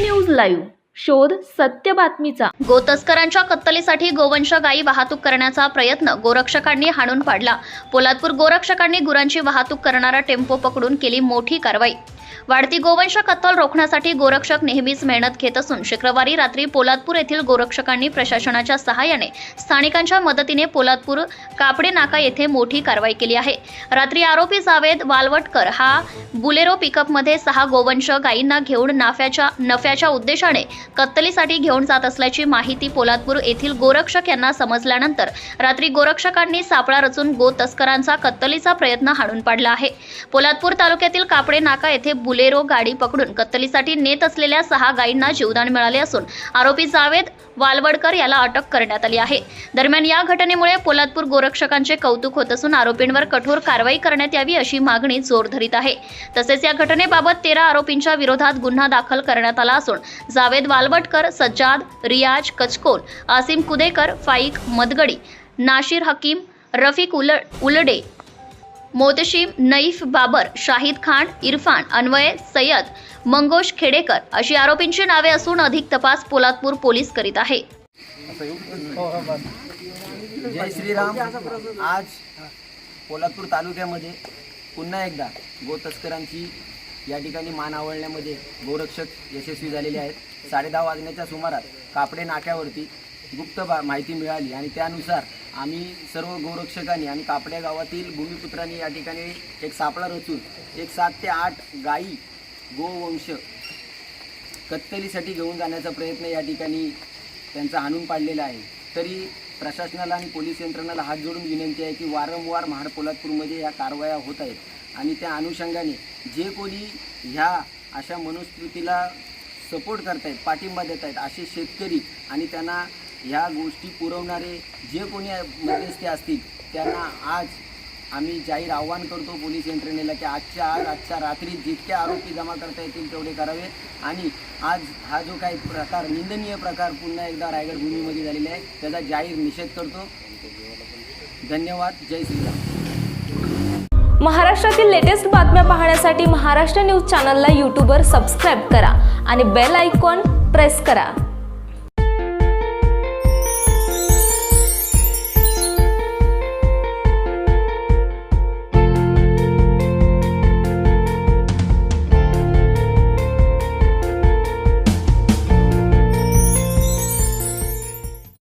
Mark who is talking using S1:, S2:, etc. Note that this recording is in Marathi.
S1: News live. शोध सत्य बातमीचा.
S2: गोतस्करांच्या कत्तलीसाठी गोवंश गायी वाहतूक करण्याचा प्रयत्न गोरक्षकांनी हाणून पाडला. पोलादपूर गोरक्षकांनी गुरांची वाहतूक करणारा टेम्पो पकडून केली मोठी कारवाई. वाढती गोवंश कत्तल रोखण्यासाठी गोरक्षक नेहमीच मेहनत घेत असून शुक्रवारी रात्री पोलादपूर येथील गोरक्षकांनी प्रशासनाच्या सहाय्याने स्थानिकांच्या मदतीने पोलादपूर कापडे नाका येथे मोठी कारवाई केली आहे. रात्री आरोपी जावेद वालवटकर हा बुलेरो पिकअपमध्ये सहा गोवंश गायींना घेऊन नाफ्याच्या नफ्याच्या उद्देशाने कत्तलीसाठी घेऊन जात असल्याची माहिती पोलादपूर येथील गोरक्षक यांना समजल्यानंतर रात्री गोरक्षकांनी सापळा रचून गो तस्करांचा कत्तलीचा प्रयत्न हाणून पाडला आहे. पोलादपूर तालुक्यातील कापडे नाका येथे बुलेरो गाडी पकडून कत्तलीसाठी नेत असलेल्या सहा गायींना जीवदान मिळाले असून आरोपी जावेद वालवडकर याला अटक करण्यात आली आहे. दरम्यान या घटनेमुळे पोलादपूर गोरक्षकांचे कौतुक होत असून आरोपींवर कठोर कारवाई करण्यात यावी अशी मागणी जोर धरीत आहे. तसेच या घटनेबाबत तेरा आरोपींच्या विरोधात गुन्हा दाखल करण्यात आला असून जावेद वालवटकर सज्जाद रियाज कचकोल आसिम कुदेकर फाईक मदगडी नाशिर हकीम रफिक उल उलडे मोतशीम नईफ बाबर शाहिद खान इरफान अन्वय सय्यद मंगोश खेडेकर अशी आरोपींची नावे असून अधिक तपास पोलादपूर पोलीस करीत आहे.
S3: जय श्रीराम. आज पोलादपूर तालुक्यामध्ये पुन्हा एकदा गोतस्करांची या ठिकाणी मान आवळण्यामध्ये गोरक्षक यशस्वी झालेले आहेत. साडेदहा वाजण्याच्या सुमारास कापडे नाक्यावरती गुप्त माहिती मिळाली आणि त्यानुसार आम्ही सर्व गोरक्षकांनी आणि कापड्या गावातील भूमिपुत्रांनी या ठिकाणी एक सापळा रचून एक सात ते आठ गायी गोवंश कत्तलीसाठी घेऊन जाण्याचा प्रयत्न या ठिकाणी त्यांचा आणून पाडलेला आहे. तरी प्रशासनाला आणि पोलीस यंत्रणाला हात जोडून विनंती आहे की वारंवार महाड पोलादपूरमध्ये या कारवाया होत आहेत. आणि त्या अनुषंगाने जे कोणी ह्या अशा मनुस्मृतीला सपोर्ट करतायत पाठिंबा देत आहेत असे शेतकरी आणि त्यांना ह्या गोष्टी पुरवणारे जे कोणी मध्यस्थी असतील त्यांना आज आम्ही जाहीर आव्हान करतो पोलीस यंत्रणेला की आजच्या आज आजच्या रात्री जितके आरोपी जमा करता येतील तेवढे करावे. आणि आज हा जो काही प्रकार निंदनीय प्रकार पुन्हा एकदा रायगड भूमीमध्ये झालेला आहे त्याचा जाहीर निषेध करतो. धन्यवाद. जय श्रीराम.
S1: महाराष्ट्रातील लेटेस्ट बातम्या पाहण्यासाठी महाराष्ट्र न्यूज चॅनलला यूट्यूबवर सबस्क्राईब करा आणि बेल आयकॉन प्रेस करा.